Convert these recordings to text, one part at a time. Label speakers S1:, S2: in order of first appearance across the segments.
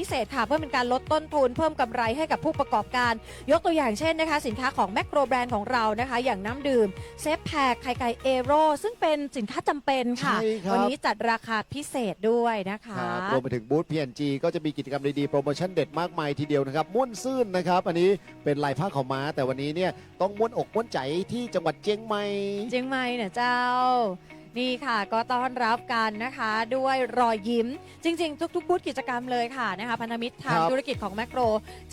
S1: พิเศษค่ะเพื่อเป็นการลดต้นทุนเพิ่มกำไรให้กับผู้ประกอบการ ยกตัวอย่างเช่นนะคะ สินค้าของแมคโครแบรนด์ของเรานะคะ อย่างน้ำดื่มเซฟแพคไข่ไก่เอโรซึ่งเป็นสินค้าจำเป็นค่ะ
S2: ใช่ครับ
S1: วันี้จัดราคาพิเศษด้วยนะคะ
S2: ครับรวมไปถึงบูธ PNG ก็จะมีกิจกรรมดีๆ โปรโมชั่นเด็ดมากมายทีเดียวนะครับม่วนซื่นนะครับอันนี้เป็นลายผ้าขาวม้า แต่วันนี้เนี่ยต้องม่วนอกม่วนใจที่จังหวัดเชียงใหม่
S1: เจียงใหม่เนี่ยเจ้า นี่ค่ะ ก็ต้อนรับกันนะคะด้วยรอยยิ้ม จริง ๆ ทุกๆบูธกิจกรรมเลยค่ะนะคะพันธมิตรทาง
S2: ครับ
S1: ธุรกิจของแมคโคร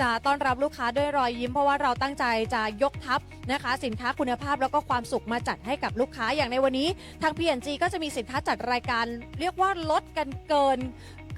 S1: จะต้อนรับลูกค้าด้วยรอยยิ้ม เพราะว่าเราตั้งใจจะยกทัพนะคะ สินค้าคุณภาพแล้วก็ความสุขมาจัดให้กับลูกค้าอย่างในวันนี้ ทาง P&G ก็จะมีสินค้าจัดรายการ เรียกว่าลดกันเกิน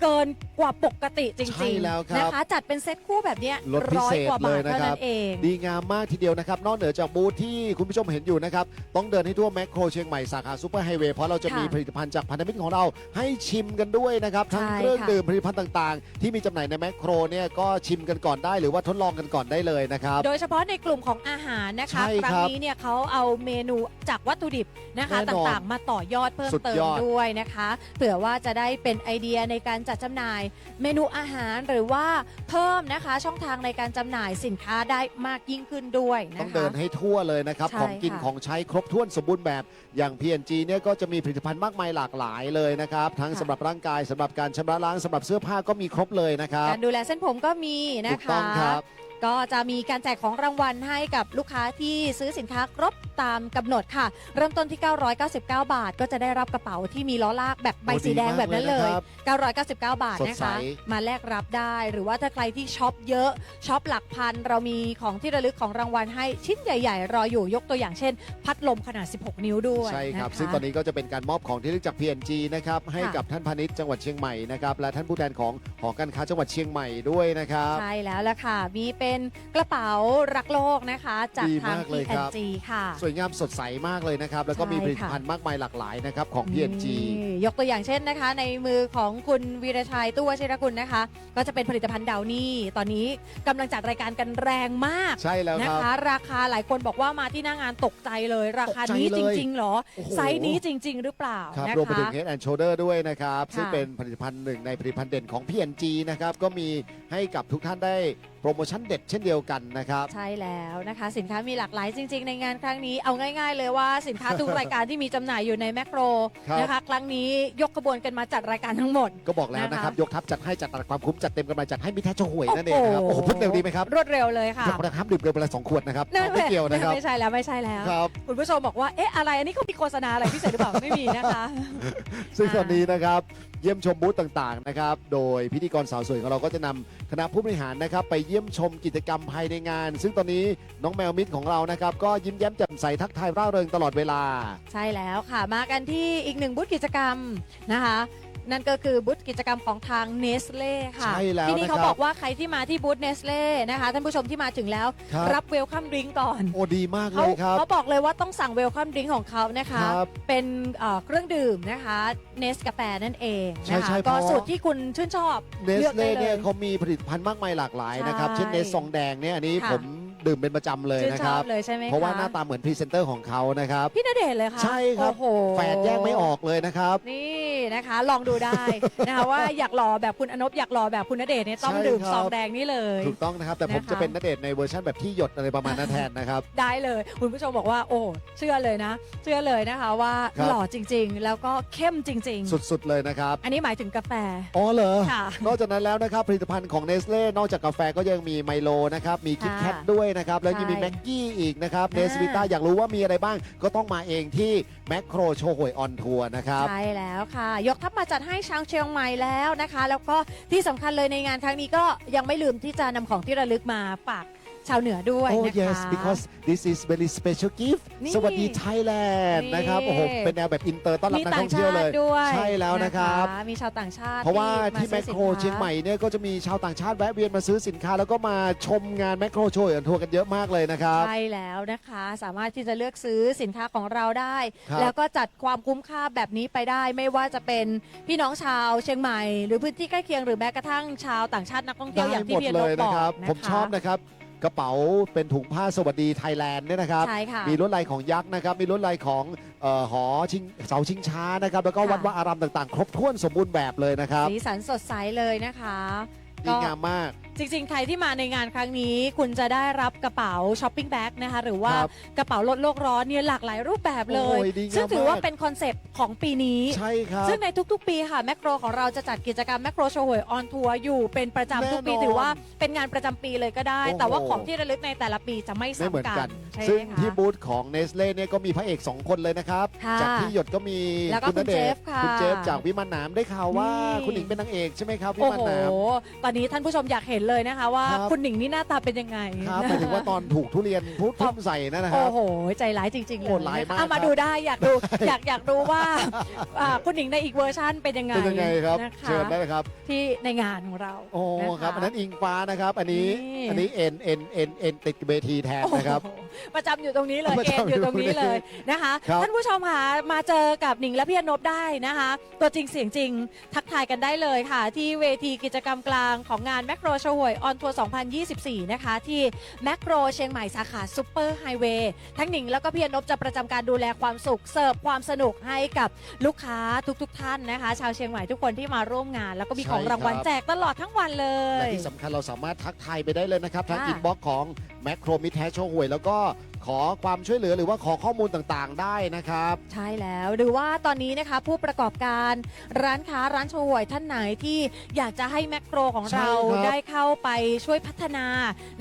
S1: เกินกว่าปกติจ
S2: ใช่
S1: ริง
S2: แล้วครับ
S1: ๆนะคะ จัดเป็นเซ็ตคู่แบบเนี้ย
S2: ลดพิ
S1: ร้อ
S2: เศ
S1: ย
S2: ษ
S1: กว่าบาท
S2: เลยนะ
S1: เท่า
S2: ครั
S1: นั้
S2: บ
S1: นเอง
S2: ดีงามมากทีเดียวนะครับ นอกเหนือจากบูธที่คุณผู้ชมเห็นอยู่นะครับ ต้องเดินให้ทั่วแมคโครเชียงใหม่สาขาซูเปอร์ไฮเวย์เพราะเราจะมี
S1: ค่ะ
S2: ผลิตภัณฑ์จากพันธมิตรของเราให้ชิมกันด้วยนะครับ ทั้ง
S1: ใช่
S2: เครื่อง
S1: ค่ะ
S2: ดื่มผลิตภัณฑ์ต่างๆ ที่มีจำหน่ายในแมคโครเนี่ยก็ชิมกันก่อนได้หรือว่าทดลองกันก่อนได้เลยนะครับ
S1: โดยเฉพาะในกลุ่มของอาหารนะคะ
S2: ใช่
S1: ครั้
S2: ค
S1: ง
S2: รับ
S1: นี้เนี่ยเขาเอาเมนูจากวัตถุดิบนะคะ
S2: แน่นอน
S1: ต่างๆ มาต่อยอดเพิ่ม
S2: สุด
S1: เติม
S2: ยอด
S1: ด้วยนะคะ เผื่อว่าจะได้เป็นไอเดียในการจัดจำหน่าย เมนูอาหารหรือว่าเพิ่มนะคะ ช่องทางในการจำหน่ายสินค้าได้มากยิ่งขึ้นด้วยนะคะ
S2: ต้องเดินให้ทั่วเลยนะครับ
S1: ใช่
S2: ของกิน
S1: ค่ะ
S2: ของใช้ครบถ้วนสมบูรณ์แบบ อย่าง PNG เนี่ยก็จะมีผลิตภัณฑ์มากมายหลากหลายเลยนะครับ ทั้ง
S1: ค่ะ
S2: สำหรับร่างกายสำหรับการชำระล้างสำหรับเสื้อผ้าก็มีครบเลยนะครับ
S1: การดูแลเส้นผมก็มีนะ
S2: ถูกต้
S1: คะ
S2: องครับ
S1: ก็จะมีการแจกของรางวัลให้กับลูกค้าที่ซื้อสินค้าครบตามกำหนดค่ะ เริ่มต้นที่ 999 บาท ก็จะได้รับกระเป๋าที่มีล้อลากแบบใบ
S2: โอ้
S1: สีแดง
S2: ดีมาก
S1: แบบนั้นเล
S2: เลย
S1: ย
S2: นะครับ
S1: 999 บาท
S2: สด
S1: นะ
S2: ใส
S1: คะมาแลกรับได้หรือว่าถ้าใครที่ช็อปเยอะช็อปหลักพัน เรามีของที่ระลึกของรางวัลให้ชิ้นใหญ่ ๆ รออยู่ยกตัวอย่างเช่น พัดลมขนาด 16 นิ้วด้วย
S2: ใช่ครับะะ ซึ่งตอนนี้ก็จะเป็นการมอบของที่ระลึกจาก PNG นะครับให้
S1: ค่ะ
S2: กับท่านพาณิชย์จังหวัดเชียงใหม่นะครับและท่านผู้แทนของหอการค้าจังหวัดเชียงใหม่ด้วยนะครับ
S1: ใช่แล้วล่ะค่ะ มีเป็นกระเป๋ารักโลกนะคะ จาก
S2: ดี
S1: ทาง
S2: มากเลยครับ
S1: P&G ค่ะ
S2: สวยงามสดใสมากเลยนะครับ แล้วก็มี
S1: ใช่
S2: ผลิต
S1: ค่ะ
S2: ภัณฑ์มากมายหลากหลายนะครับของ PNG
S1: นี่ยกตัวอย่างเช่นนะคะ ในมือของคุณวีรชัยตู้วชิรกุลนะคะ ก็จะเป็นผลิตภัณฑ์ดาวนี่ตอนนี้กำลังจัดรายการกันแรงมาก
S2: ใช่แล้ว
S1: นะครับคะราคาหลายคนบอกว่ามาที่หน้างานตกใจเลย ราคานี้
S2: ตกใจ
S1: จ
S2: เลย
S1: ริงๆเหรอ
S2: โอ้โห
S1: ไซส์นี้จริง ๆ หรือเปล่า
S2: ครับ
S1: นะ
S2: รวมไป
S1: คะ
S2: ถึง Head and Shoulder ด้วยนะครับ
S1: ค่ะ
S2: ซึ่งเป็นผลิตภัณฑ์หนึ่งในผลิตภัณฑ์เด่นของ PNG นะครับ ก็มีให้กับทุกท่านได้โปรโมชั่นเด็ดเช่นเดียวกันนะครับ
S1: ใช่แล้วนะคะ สินค้ามีหลากหลายจริง ๆ ในงานครั้งนี้เอาง่าย ๆ เลยว่าสินค้าทุกรายการที่มีจำหน่ายอยู่ในแมคโคร
S2: ครับ
S1: นะคะครั้งนี้ยกขบวนกันมาจัดรายการทั้งหมด
S2: ก็บอกแล้วนะครับ
S1: นะคะ
S2: ยกทัพจัดให้จัดตัดความคุ้มจัดเต็มกันมาจัดให้มิแท้โชห่วยนั่นเองนะครับโอ้โหพูดเร็วดีไหมครับ
S1: รวดเร็วเลยค่ะ
S2: อยากนะครับดื่มเกินไปละสองขวดนะครับ
S1: นั่น
S2: เอาไม่เกี่ยวนะครับ
S1: ไม่ใช่แล้วไม่ใช่แล้ว
S2: ครับ
S1: คุณผู้ชมบอกว่าเอ๊ะอะไรอันนี้เขามีโฆษณาอะไรพิเศษหรือเปล่า ไม่มีนะคะ
S2: ซึ่ง
S1: อ่า
S2: ตอนนี้นะครับ เยี่ยมชมบูธต่างๆนะครับ โดยพิธีกรสาวสวยของเราก็จะนำคณะผู้บริหารนะครับ ไปเยี่ยมชมกิจกรรมภายในงาน ซึ่งตอนนี้น้องแมวมิตรของเรานะครับ ก็ยิ้มแย้มแจ่มใสทักทายร่าเริงตลอดเวลา
S1: ใช่แล้วค่ะมากันที่อีกหนึ่งบูธกิจกรรมนะคะ นั่นก็คือบูธกิจกรรมของทางเนสเล่ค่ะ
S2: ใช่แล้ว
S1: ที่นี่เขา
S2: นะครับ
S1: บอกว่าใครที่มาที่บูธเนสเล่นะคะท่านผู้ชมที่มาถึงแล้ว
S2: ครับ
S1: รับเวลคัมดริงก์ก่อน
S2: โอ้ดีมากเล
S1: เขา
S2: ยครับ
S1: เขาบอกเลยว่าต้องสั่งเวลคัมดริงก์ของเขานะคะ
S2: ครับ
S1: เป็นเอ่อเครื่องดื่มนะคะเนสกาแฟนั่นเอง
S2: ใช่
S1: นะคะ
S2: ใช่
S1: ก็
S2: เพราะ
S1: สูตรที่คุณชื่นชอบ
S2: เนส
S1: เลือกได้
S2: เล่
S1: เลย
S2: เนี่ยเขามีผลิตภัณฑ์มากมายหลากหลายนะครับ
S1: ใช่
S2: เช่นเนสซองแดงเนี่ยอันนี้
S1: ค่ะ
S2: ผมดื่มเป็นประจำเลย
S1: ชื่น
S2: นะ
S1: ช
S2: ค
S1: อ
S2: รั
S1: บบ เลยใช่ไหม
S2: เพราะว่า
S1: ค
S2: หน้าตาเหมือนพรีเซนเตอร์ของเขานะครับ
S1: พี่ณเดชน์เลยค่ะ
S2: ใช่ครับ
S1: โอ้โห
S2: แฝดแยกไม่ออกเลยนะครับ
S1: นี่ นะคะ ลองดูได้นะคะว่าอยากหล่อแบบคุณอนบอยากหล่อแบบคุณณเดชน์เนี่ยต้อง
S2: ใช่
S1: ดื่ม
S2: ครับ
S1: ซองแดงนี่เลย
S2: ถูกต้องนะครับ แต่ผม
S1: นะคะ
S2: จะเป็นนเดชน์ในเวอร์ชันแบบที่หยดอะไรประมาณนั้นแทนนะครับ
S1: ได้เลย คุณผู้ชมบอกว่า โอ้เชื่อเลยนะ เชื่อเลยนะคะว่า
S2: ครับ
S1: หล่อจริงๆ แล้วก็เข้มจริง
S2: สุดๆเลยนะครับ
S1: ๆ อันนี้หมายถึงกาแฟ
S2: อ๋อเหรอ
S1: ค่ะ
S2: นอกจากนั้นแล้วนะครับ ผลิตภัณฑ์ของเนสเล่ นอกจากกาแฟก็ยังมีไมโลนะครับ มีคิดแคท
S1: ค่ะ
S2: ด้วยนะครับ แล้วยังมี
S1: ใช่
S2: แม็กกี้อีกนะครับเน
S1: อ่า
S2: สวิต้าอยากรู้ว่ามีอะไรบ้างก็ต้องมาเองที่แมคโครโชห่วยออนทัวร์นะครับ
S1: ใช่แล้วค่ะยกทัพมาจัดให้ชาวเชียงใหม่แล้วนะคะ แล้วก็ที่สำคัญเลยในงานครั้งนี้ก็ยังไม่ลืมที่จะนำของที่ระลึกมาฝาก ชาวเหนือด้วย
S2: Oh
S1: นะคะ
S2: yes because this is very special gift
S1: นี่
S2: สวัสดีไทยแลนด์
S1: นี่
S2: นะครับโอ้โหเป็นแนวแบบอินเตอร์ต้อนรับ
S1: มี
S2: นัก
S1: ต่า
S2: ท่องงเที่ยว
S1: ชา
S2: เลย
S1: ติด้วย
S2: ใช่แล้วนะครับ
S1: มีชาวต่างชาติ
S2: เพราะว่าที่าแม
S1: ซื้อ
S2: คโคร
S1: สินค้า
S2: เชียงใหม่เนี่ยก็จะมีชาวต่างชาติแวะเวียนมาซื้อสินค้า แล้วก็มาชมงานแมคโครโชว์ออนทัวร์กันเยอะมากเลยนะครับ
S1: ใช่แล้วนะคะ สามารถที่จะเลือกซื้อสินค้าของเราได้
S2: ครับ
S1: แล้วก็จัดความคุ้มค่าแบบนี้ไปได้ ไม่ว่าจะเป็นพี่น้องชาวเชียงใหม่ หรือพื้นที่ใกล้เคียงหรือแม้กระทั่งชาวต่างชาตินักท่องเที่ยวอย่างที่
S2: หมด
S1: พี่อ
S2: เล
S1: น
S2: ย
S1: บ
S2: นะ
S1: อก
S2: ครับ
S1: นะคะ
S2: ผมชอบนะครับ กระเป๋าเป็นถุงผ้าสวัสดีไทยแลนด์เนี่ยนะครับ
S1: ใช่ค่ะ
S2: มีลวดลายของยักษ์นะครับ มีลวดลายของเอ่อหอชิงเสาชิงช้านะครับ แล้วก็
S1: ค่ะ
S2: วัดว่าอารามต่างๆ ครบถ้วนสมบูรณ์แบบเลยนะครับ
S1: สีสันสดใสเลยนะคะ
S2: ดีงามมาก
S1: จริงๆ ใครที่มาในงานครั้งนี้ คุณจะได้รับกระเป๋าช้อปปิ้งแบ็กนะคะ หรือว่า
S2: ครับ
S1: กระเป๋าลดโลกร้อนเนี่ยหลากหลายรูปแบบเลย
S2: โอ้ยดีงาม
S1: ซึ่งถือว่ามา
S2: ก
S1: เป็นคอนเซปต์ของปีนี้
S2: ใช่ครับ
S1: ซึ่งในทุกๆ ปีค่ะแมคโครของเราจะจัดกิจกรรมแมคโครโชว์หวยออนทัวร์อยู่เป็นประจำทุกปี
S2: แน่นอน
S1: ถือว่าเป็นงานประจำปีเลยก็ได้
S2: โอ้โห
S1: แต่ว่าของที่ระลึกในแต่ละปีจะไม่
S2: ไม่เหมือน
S1: ซ้ำกั
S2: กัน
S1: นใช่
S2: ซึ่ง
S1: ไหม
S2: ที่
S1: คะ
S2: บูธของเนสเล่เนี่ยก็มีพระเอก 2 คนเลยนะครับ
S1: ค่ะ
S2: จากที่หยดก็มี
S1: แล้วก็
S2: ณณเดชน์
S1: คุณเจฟค่ะ
S2: คุณเจฟจากวิมานหนามได้ข่าวว่า
S1: นี่
S2: คุณหญิงเป็นนางเอกใช่ไหมครับวิ
S1: โอ้
S2: มาน
S1: โห
S2: หนาม
S1: ตอนนี้ท่านผู้ชมอยากเห็นเลยนะคะว่า
S2: ครับ
S1: คุณหนิงนี่หน้าตาเป็นยังไง
S2: ครับหมายถึงว่าตอนถูกทุเรียนพุททุ่มใส่นั่นนะค
S1: โอ้
S2: รับ
S1: โห ใจร้ายจริงๆเล
S2: โอ้
S1: ย
S2: ร้ายมาก
S1: เอามา
S2: ครับ
S1: ดูได้อยากดูอยากอยากดูว่าอ่าคุณหนิงในอีกเวอร์ชันเป็นยังไง
S2: เป็นยังไงครับ
S1: นะคะ
S2: เชิญได้เลยครับ
S1: ที่ในงานของเรา
S2: โอ้
S1: นะะ
S2: ครับ อันนั้นอิงฟ้านะครับ อันนี้
S1: นี่
S2: อันนี้เอ็นเอ็นเอ็นเอ็นติดเวทีแทนนะครับ
S1: โอ้โหประจำอยู่ตรงนี้เลย
S2: ประ
S1: เอ็น
S2: จำ
S1: อยู่ตรงนี้
S2: อยู่ตรงนี้
S1: เลยนะคะ
S2: ครับ
S1: ท่านผู้ชมค่ะมาเจอกับหนิงและพี่อนบได้นะคะ ตัวจริงเสียงจริง ทักทายกันได้เลยค่ะ ที่เวทีกิจกรรมกลางของงานแมคโครโชว์หวยออนทัวร์ 2024 นะคะ ที่แมคโครเชียงใหม่สาขาซูเปอร์ไฮเวย์ทั้งหนิงแล้วก็พี่อนบจะประจำการดูแลความสุข เสิร์ฟความสนุกให้กับลูกค้าทุกๆทท่านนะคะ ชาวเชียงใหม่ทุกคนที่มาร่วมงาน แล้วก็มีของ
S2: ใช่
S1: รางวัล
S2: ครับ
S1: แจกตลอดทั้งวันเล
S2: และ
S1: ย
S2: ที่สำคัญเราสามารถทักทายไปได้เลยนะครับทาง
S1: ค่ะ
S2: อินบ็อกซ์ของแมคโครมิแทชโชห่วย แล้วก็ ขอความช่วยเหลือหรือว่าขอข้อมูลต่างๆ ได้นะครับ
S1: ใช่แล้วหรือว่าตอนนี้นะคะผู้ประกอบการร้านค้าร้านโชว์หวยท่านไหนที่อยากจะให้แมคโครของ
S2: ใช่
S1: เรา
S2: ครับ
S1: ได้เข้าไปช่วยพัฒนา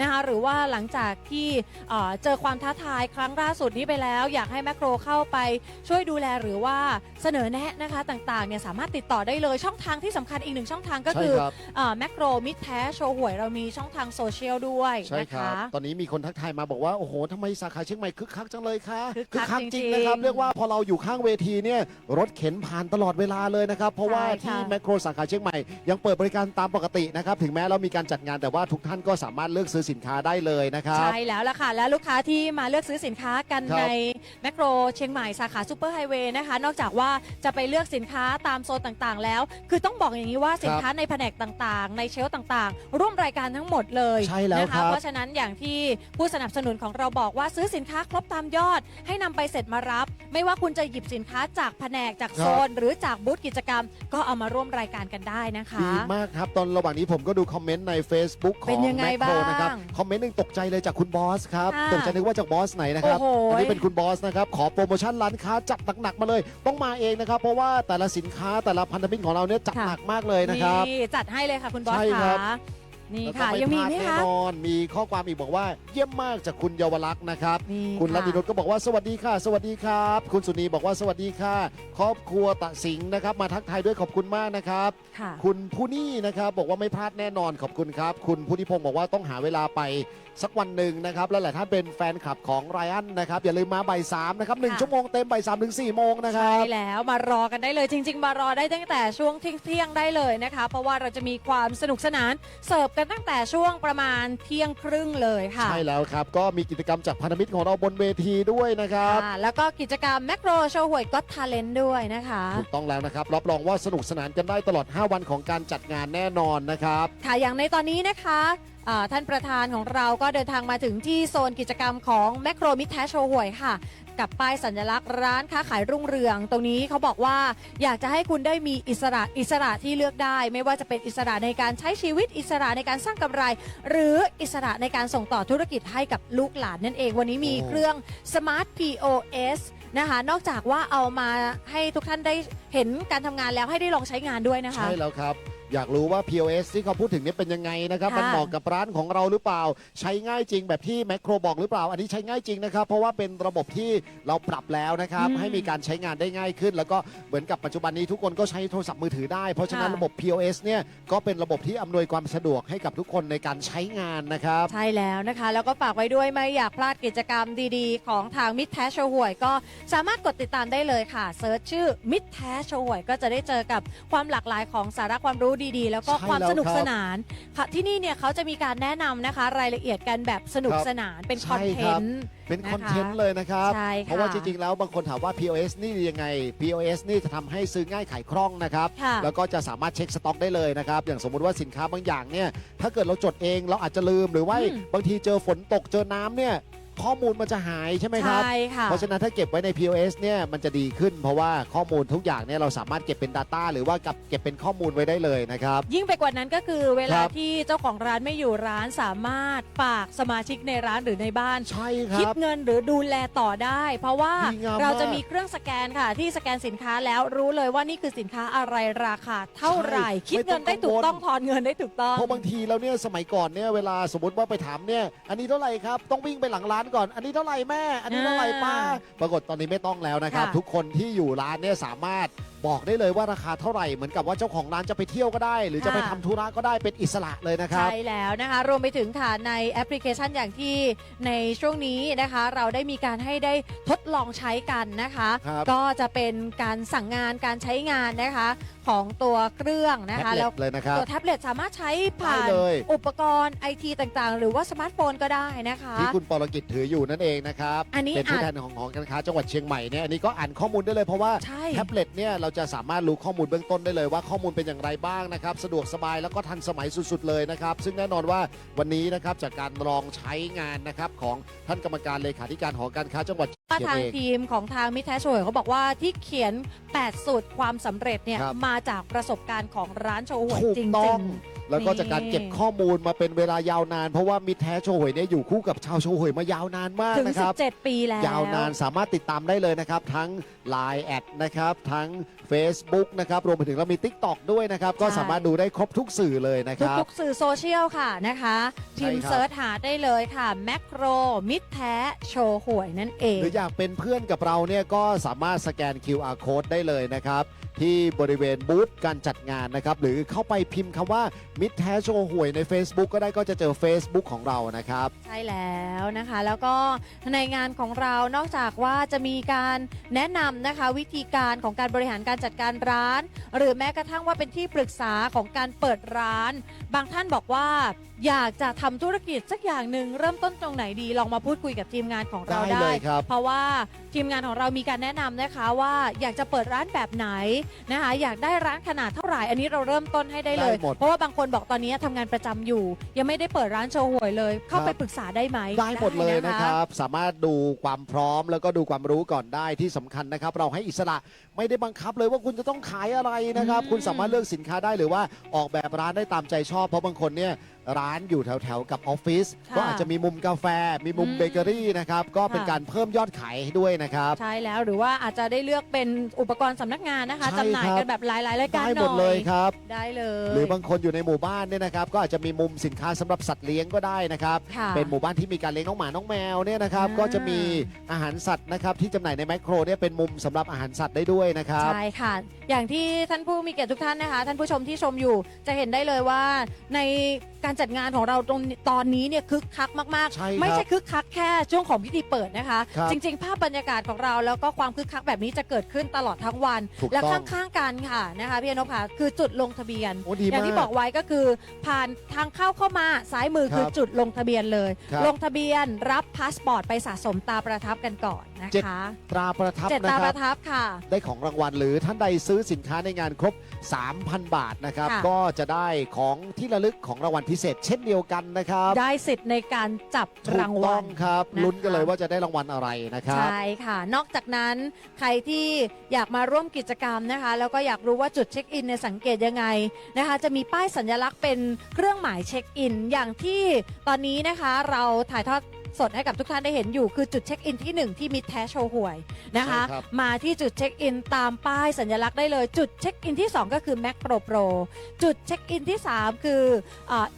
S1: นะคะหรือว่าหลังจากที่เอ่อเจอความท้าทายครั้งล่าสุดนี้ไปแล้ว อยากให้แมคโครเข้าไปช่วยดูแลหรือว่าเสนอแนะนะคะต่างๆเนี่ยสามารถติดต่อได้เลยช่องทางที่สำคัญอีกหนึ่งช่องทางก็
S2: ใช่
S1: คือ
S2: ครับ
S1: แมคโครมิดแท้โชว์หวยเรามีช่องทางโซเชียลด้วย
S2: ใช่
S1: นะ
S2: ครั
S1: คะ
S2: บ ตอนนี้มีคนทักทายมาบอกว่า โอ้โหทำไมสาขาเชียงใหม่คึกคักจังเลยคะ
S1: คึกคัก
S2: จริง
S1: จริงๆ
S2: นะครับ เรียกว่าพอเราอยู่ข้างเวทีเนี่ยรถเข็นผ่านตลอดเวลาเลยนะครับ เพราะว่า
S1: ใช่ค่ะ
S2: ที่แมคโครสาขาเชียงใหม่ยังเปิดบริการตามปกตินะครับ ถึงแม้เรามีการจัดงานแต่ว่าทุกท่านก็สามารถเลือกซื้อสินค้าได้เลยนะครับ
S1: ใช่แล้วล่ะค่ะและลูกค้าที่มาเลือกซื้อสินค้ากัน
S2: ครับ
S1: ในแมคโครเชียงใหม่สาขาซูเปอร์ไฮเวย์นะคะ นอกจากว่าจะไปเลือกสินค้าตามโซนต่างๆ แล้ว คือต้องบอกอย่างนี้ว่าสินค้าในแผนกต่างๆ ในเชลฟ์ต่างๆ ร่วมรายการทั้งหมดเลย
S2: ใช่แล้ว
S1: นะ
S2: ครั
S1: คะ
S2: บ
S1: เพราะฉะนั้นอย่างที่ผู้สนับสนุนของเราบอกว่าซื้อสินค้าครบตามยอด ให้นำไปเสร็จมารับ ไม่ว่าคุณจะหยิบสินค้าจากแผนกจากโซน หรือจากบูธกิจกรรม ก็เอามาร่วมรายการกันได้นะคะ
S2: ดีมากครับ ตอนระหว่างนี้ผมก็ดูคอมเมนต์ใน Facebook ข
S1: เป็
S2: อง
S1: นยังไง
S2: แมคโคร
S1: บ้าง
S2: นะครับ คอมเมนต์หนึ่งตกใจเลยจากคุณบอสครับ
S1: ค่ะ
S2: ตกใจนึกว่าจากบอสไหนนะครับ
S1: โอ้โห
S2: อันี้เป็นคุณบอสนะครับ ขอโปรโมชั่นร้านค้าจัดหนักๆมาเลย ต้องมาเองนะครับ เพราะว่าแต่ละสินค้าแต่ละพันธมิตรของเราเนี่ยจัด
S1: ค่ะ
S2: หนักมากเลยนะครับ
S1: นี่จัดให้เลยค่ะคุณบอส
S2: ใช่ครั
S1: ค่ะ
S2: บ
S1: นี่
S2: แล้วก็
S1: ค่ะ
S2: ไม่
S1: ยังมี
S2: พลาด
S1: ไหม
S2: แน่
S1: คะ
S2: นอน มีข้อความอีกบอกว่าเยี่ยมมากจากคุณเยาวลักษณ์นะครับ
S1: นี่
S2: คุณรัะตินุชก็บอกว่าสวัสดีค่ะ สวัสดีครับ คุณสุนีบอกว่าสวัสดีค่ะ ครอบครัวตะสิงห์นะครับ มาทักทายด้วยขอบคุณมากนะครับ
S1: ค่ะ
S2: คุณผู้นี่นะครับบอกว่าไม่พลาดแน่นอนขอบคุณครับ คุณผู้นิพงศ์บอกว่าต้องหาเวลาไปสักวันหนึ่งนะครับ และหลายท่านเป็นแฟนคลับของไรอันนะครับ อย่าลืมมาบ่ายสามนะครับหนึ่ง
S1: ค่ะ
S2: ชั่วโมงเต็มบ่ายสามถึงสี่โมงนะค
S1: ใช่
S2: รับ
S1: แล้วมารอกันได้เลยจริง ๆ มารอได้ตั้งแต่ช่วงเที่ยงๆได้เลยนะคะ เพราะว่าเราจะมีความสนุกสนานเสิร์ฟกันตั้งแต่ช่วงประมาณเที่ยงครึ่งเลยค่ะ
S2: ใช่แล้วครับ ก็มีกิจกรรมจากพันธมิตรของเราบนเวทีด้วยนะครับ
S1: ค่ะแล้วก็กิจกรรมแมคโครโชว์หวยก็ทาเลนด้วยนะคะ
S2: ถูกต้องแล้วนะครับ รับรองว่าสนุกสนานกันได้ตลอด 5 วันของการจัดงานแน่นอนนะครับ
S1: ค่ะอย่างในตอนนี้นะคะอ่า ท่านประธานของเราก็เดินทางมาถึงที่โซนกิจกรรมของแมคโครมิทแทชโชว์หวยค่ะ กับป้ายสัญลักษณ์ร้านค้าขายรุ่งเรือง ตรงนี้เขาบอกว่าอยากจะให้คุณได้มีอิสระอิสระที่เลือกได้ ไม่ว่าจะเป็นอิสระในการใช้ชีวิตอิสระในการสร้างกำไร หรืออิสระในการส่งต่อธุรกิจให้กับลูกหลานนั่นเอง วันนี้มีเครื่อง Smart POS นะคะนอกจากว่าเอามาให้ทุกท่านได้เห็นการทำงานแล้วให้ได้ลองใช้งานด้วยนะคะ
S2: ใช่แล้วครับ อยากรู้ว่า POS ที่เขาพูดถึงเนี่ยเป็นยังไงนะครับ
S1: ค่ะ
S2: มันเหมาะกับร้านของเราหรือเปล่า ใช้ง่ายจริงแบบที่แมคโครบอกหรือเปล่า อันนี้ใช้ง่ายจริงนะครับ เพราะว่าเป็นระบบที่เราปรับแล้วนะครับ
S1: อืม
S2: ให้มีการใช้งานได้ง่ายขึ้น แล้วก็เหมือนกับปัจจุบันนี้ทุกคนก็ใช้โทรศัพท์มือถือได้ เพราะฉะนั้น
S1: ค่ะ
S2: ระบบ POS เนี่ยก็เป็นระบบที่อำนวยความสะดวกให้กับทุกคนในการใช้งานนะครับ
S1: ใช่แล้วนะคะ แล้วก็ฝากไว้ด้วยไม่อยากพลาดกิจกรรมดีๆ ของทางมิตรแท้โชว์หวย ก็สามารถกดติดตามได้เลยค่ะเซิร์ชชื่อมิตรแท้โชว์หวย ก็จะได้เจอกับความหลากหลายของสาระความรู้ดีๆ แล้วก็
S2: ใช่
S1: ความ
S2: แล้ว
S1: สนุก
S2: ครับ
S1: สนานค่ะที่นี่เนี่ยเขาจะมีการแนะนำนะคะ รายละเอียดกันแบบสนุก
S2: ครับ
S1: สนานเป็น
S2: ใช่
S1: คอนเท
S2: ครับ
S1: นต์
S2: เป็น
S1: นะคะ
S2: คอนเทนต์เลยนะครับ
S1: ใช่ค่ะ
S2: เพราะว่าจริงๆ แล้วบางคนถามว่า POS นี่ยังไง POS นี่จะทำให้ซื้อง่ายขายคล่องนะครับ
S1: ค่ะ
S2: แล้วก็จะสามารถเช็คสต็อกได้เลยนะครับ อย่างสมมุติว่าสินค้าบางอย่างเนี่ย ถ้าเกิดเราจดเองเราอาจจะลืมหรือว่า
S1: อืม
S2: บางทีเจอฝนตกเจอน้ำเนี่ย ข้อมูลมันจะหายใช่ไหมครับ
S1: ใช่ค่ะ
S2: เพราะฉะนั้นถ้าเก็บไว้ใน POS เนี่ยมันจะดีขึ้น เพราะว่าข้อมูลทุกอย่างเนี่ยเราสามารถเก็บเป็น Data หรือว่ากับเก็บเป็นข้อมูลไว้ได้เลยนะครับ
S1: ยิ่งไปกว่านั้นก็คือเวลา
S2: ครับ
S1: ที่เจ้าของร้านไม่อยู่ร้านสามารถฝากสมาชิกในร้านหรือในบ้าน
S2: ใช่ค
S1: คิด
S2: รับ
S1: เงินหรือดูแลต่อได้ เพราะว่า
S2: ดีงาม
S1: เราจะ
S2: มาก
S1: มีเครื่องสแกนค่ะ ที่สแกนสินค้าแล้วรู้เลยว่านี่คือสินค้าอะไรราคาเท่าไหร่
S2: ใช่
S1: คิดเงินได้
S2: ไม่ต้
S1: ถู
S2: อง
S1: ก
S2: กังวล
S1: ต้องทอนเงินได้ถูกต้อง
S2: เพราะบางทีแล้วเนี่ยสมัยก่อนเนี่ยเวลาสมมติว่าไปถามเนี่ยอันนี้เท่าไหร่ครับ ต้องวิ่งไปหลังร้านก่อน อันนี้เท่าไหร่แม่ อันนี้เท่าไหร่ป้า
S1: อ่า
S2: ปรากฏตอนนี้ไม่ต้องแล้วนะครับ
S1: ค่ะ
S2: ทุกคนที่อยู่ร้านเนี่ยสามารถบอกได้เลยว่าราคาเท่าไหร่ เหมือนกับว่าเจ้าของร้านจะไปเที่ยวก็ได้ หรือจะไปทำธุระก็ได้เป็นอิสระเลยนะครับ
S1: ใช่แล้วนะคะ รวมไปถึงค่ะในแอปพลิเคชันอย่างที่ในช่วงนี้นะคะ เราได้มีการให้ได้ทดลองใช้กันนะคะ
S2: ครับ
S1: ก็จะเป็นการสั่งงานการใช้งานนะคะ ของตัวเครื่องนะ
S2: แท็
S1: คะ
S2: บเล็
S1: แล้ว
S2: ตเลยนะครับ
S1: ตัวแท็บเล็ตสามารถใช้ผ่าน
S2: ได้เลย
S1: อุปกรณ์ไอทีต่างๆ หรือว่าสมาร์ทโฟนก็ได้นะคะ
S2: ที่คุณปรกิจถืออยู่นั่นเองนะครับ
S1: อันนี้
S2: เป็นผู้
S1: อาจ
S2: แทนของหอการค้าจังหวัดเชียงใหม่เนี่ยอันนี้ก็อ่านข้อมูลได้เลยเพราะว่า
S1: ใช่
S2: แท็บเล็ตเนี่ยเราจะสามารถรู้ข้อมูลเบื้องต้นได้เลยว่าข้อมูลเป็นอย่างไรบ้างนะครับ สะดวกสบายแล้วก็ทันสมัยสุด ๆ เลยนะครับ ซึ่งแน่นอนว่าวันนี้นะครับจากการลองใช้งานนะครับของท่านกรรมการเลขาธิการหอการค้าจังหวัด
S1: ว่า
S2: เชียง
S1: ทาง
S2: เอง
S1: ทีมของทางมิแท้โชยเขาบอกว่าที่เขียน 8 สูตรความสำเร็จเนี่ย
S2: ครับ
S1: มาจากประสบการณ์ของร้านโชว์หวย
S2: ถูก
S1: จริ
S2: ต้อง
S1: ง
S2: แล้วก็จากการเก็บข้อมูลมาเป็นเวลายาวนาน เพราะว่ามิตรแท้โชว์หวยเนี่ยอยู่คู่กับชาวโชว์หวยมายาวนานมาก
S1: ๆถึง
S2: นะครับ
S1: 17 ปีแล้ว
S2: ยาวนานสามารถติดตามได้เลยนะครับ ทั้ง Line แอดนะครับ ทั้ง Facebook นะครับ รวมไปถึงเรามี TikTok ด้วยนะครับ ก็
S1: ใช่
S2: สามารถดูได้ครบทุกสื่อเลยนะครับ
S1: ทุกๆสื่อโซเชียลค่ะนะคะพิมพ์
S2: ใช่ครับ
S1: เซิร์ชหาได้เลยค่ะ แมคโครมิตรแท้โชว์หวยนั่นเอง
S2: หรืออยากเป็นเพื่อนกับเราเนี่ยก็สามารถสแกน QR code ได้เลยนะครับ ที่บริเวณบูธการจัดงานนะครับ หรือเข้าไปพิมพ์คำว่ามิตรแท้โชว์หวยใน Facebook ก็ได้ก็จะเจอ Facebook ของเรานะครับ
S1: ใช่แล้วนะคะ แล้วก็ในงานของเรานอกจากว่าจะมีการแนะนำนะคะ วิธีการของการบริหารการจัดการร้าน หรือแม้กระทั่งว่าเป็นที่ปรึกษาของการเปิดร้าน บางท่านบอกว่าอยากจะทำธุรกิจสักอย่างหนึ่งเริ่มต้นตรงไหนดีลองมาพูดคุยกับทีมงานของเรา
S2: ได้
S1: ได้
S2: เลยครับ
S1: เพราะว่าทีมงานของเรามีการแนะนำนะคะว่าอยากจะเปิดร้านแบบไหนนะคะอยากได้ร้านขนาดเท่าไหร่อันนี้เราเริ่มต้นให้ได้เลย
S2: ได้หมด
S1: เพราะว่าบางคนบอกตอนนี้ทำงานประจำอยู่ ยังไม่ได้เปิดร้านโชว์หวยเลย เข้า
S2: ครับ
S1: ไปปรึกษาได้ไหม
S2: ได้หมดเลยนะะครับ สามารถดูความพร้อมแล้วก็ดูความรู้ก่อนได้ที่สำคัญนะครับ เราให้อิสระไม่ได้บังคับเลยว่าคุณจะต้องขายอะไรนะครับ
S1: อืม
S2: คุณสามารถเลือกสินค้าได้หรือว่าออกแบบร้านได้ตามใจชอบ เพราะบางคนเนี่ย ร้านอยู่แถวๆ กับออฟฟิศ
S1: ค่ะ
S2: ก็อาจจะมีมุมกาแฟ มีมุม
S1: อืม
S2: เบเกอรี่นะครับ ก็เป็น
S1: ค่ะ
S2: การเพิ่มยอดขายให้ด้วยนะครับ
S1: ใช่แล้วหรือว่าอาจจะได้เลือกเป็นอุปกรณ์สำนักงานนะคะ
S2: ใช่
S1: จำหน่าย
S2: ครับ
S1: กันแบบหลายๆรายการ
S2: ได้
S1: ห
S2: หม
S1: น่
S2: ด
S1: อย
S2: เลยครับ
S1: ได้เลย
S2: หรือบางคนอยู่ในหมู่บ้านเนี่ยนะครับ ก็อาจจะมีมุมสินค้าสำหรับสัตว์เลี้ยงก็ได้นะครับ
S1: ค่ะ
S2: เป็นหมู่บ้านที่มีการเลี้ยงน้องหมาน้องแมวเนี่ยนะครับ
S1: อ่า
S2: ก็จะมีอาหารสัตว์นะครับที่จำหน่ายในแมคโครเนี่ยเป็นมุมสำหรับอาหารสัตว์ได้ด้วยนะครับ
S1: ใช่ค่ะ อย่างที่ท่านผู้มีเกียรติทุกท่านนะคะ ท่านผู้ชมที่ชมอยู่จะเห็นได้เลยว่าในการจัดงานของเราตรงตอนนี้เนี่ยคึกคักมาก
S2: ใช่ครับ
S1: ๆ ไม่ใช่คึกคักแค่ช่วงของพิธีเปิดนะคะ
S2: ครับ
S1: จริง ๆ ภาพบรรยากาศของเราแล้วก็ความคึกคักแบบนี้จะเกิดขึ้นตลอดทั้งวัน
S2: ถูก
S1: และ
S2: ต้อง
S1: ข้างๆกันค่ะนะคะพี่อนพค่ะคือจุดลงทะเบียน
S2: โอ้ดี
S1: อย่าง
S2: มา
S1: ที่
S2: ก
S1: บอกไว้ก็คือ ผ่านทางเข้าเข้ามาซ้ายมือ
S2: ครับ
S1: คือจุดลงทะเบียนเลย
S2: ครับ
S1: ลงทะเบียนรับพาสปอร์ตไปสะสมตาประทับกันก่อน นะ
S2: เจ็ด
S1: คะ
S2: ตราประทับ
S1: เจ็ด
S2: นะ
S1: ตา
S2: ค
S1: ป
S2: รับ
S1: ระทับค่ะ
S2: ได้ของรางวัลหรือท่านใดซื้อสินค้าในงานครบ 3,000 บาทนะครับ
S1: ค่ะ
S2: ก็จะได้ของที่ระลึกของรางวัลพิเศษ เช่นเดียวกันนะครับ
S1: ได้สิทธิ์ในการจับ
S2: ถูก
S1: ราง
S2: ต้
S1: วั
S2: อ
S1: ล
S2: งครับ
S1: นะคะ
S2: ลุ้นกันเลยว่าจะได้รางวัลอะไรนะครับ
S1: ใช่ค่ะ นอกจากนั้นใครที่อยากมาร่วมกิจกรรมนะคะ แล้วก็อยากรู้ว่าจุดเช็คอินในยสังเกตยังไงนะคะ จะมีป้ายสัญลักษณ์เป็นเครื่องหมายเช็คอิน อย่างที่ตอนนี้นะคะเราถ่ายทอด สดให้กับทุกท่านได้เห็นอยู่คือจุดเช็คอินที่หนึ่งที่มิดแท้โชว์หวยนะคะ
S2: ใช่ครับ
S1: มาที่จุดเช็คอินตามป้ายสัญลักษณ์ได้เลย จุดเช็คอินที่ 2 ก็คือแม c โ r o Pro จุดเช็คอินที่ 3 คือ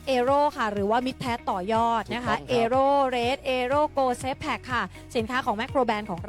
S1: เอโรค่ะ หรือว่ามิดแท้ต่อยอดนะคะ
S2: ถูกต้องครับ
S1: เอโรเรดเอโรโกเซฟแพคค่ะ สินค้าของแม c โ r o แบรนด์ของ